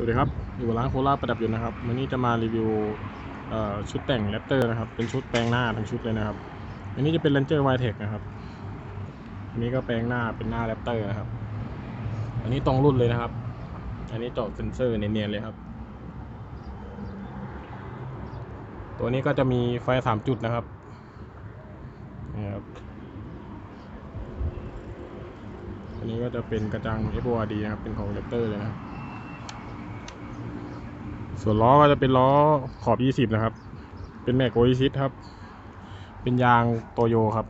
สวัสดีครับอยู่ร้านโคราประดับยนต์นะครับวันนี้จะมารีวิวชุดแต่งแรปเตอร์นะครับ เป็นชุดแปลงหน้าทั้งชุดเลยนะครับอันนี้จะเป็น Ranger w i t e c นะครับอันนี้ก็แปลงหน้าเป็นหน้าแรปเตอร์นะครับ อันนี้ตรงรุ่นเลยนะครับ อันนี้เจาะเซนเซอร์เนียนๆเลยครับ ตัวนี้ก็จะมีไฟสามจุดนะครับนี่ครับอันนี้ก็จะเป็นกระจัง FORD นะครับเป็นของแรปเตอร์เลยนะครับ ส่วนล้อก็จะเป็นล้อขอบ 20 นะครับ เป็นแม็กโอซิครับ เป็นยางโตโยครับ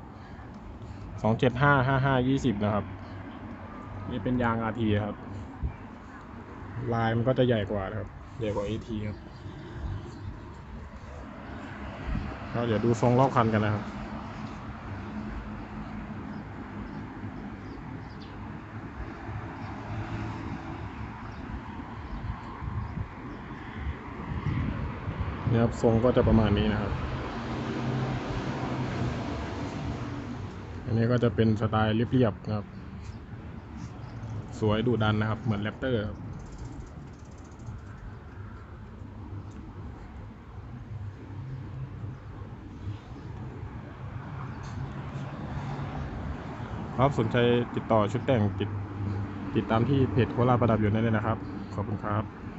275 55 20 นะครับ นี่เป็นยาง RT ครับ ลายมันก็จะใหญ่กว่านะครับ ใหญ่กว่า AT ครับก็เดี๋ยวดูทรงรอบคันกันนะครับ นี่ยครับทรงก็จะประมาณนี้นะครับ อันนี้ก็จะเป็นสไตล์เรียบๆนะครับ สวยดุดันนะครับ เหมือนแรปเตอร์ครับครับสนใจติดต่อชุดแต่งติดติดตามที่เพจโคราชประดับอยู่ได้เลยนะครับ ขอบคุณครับ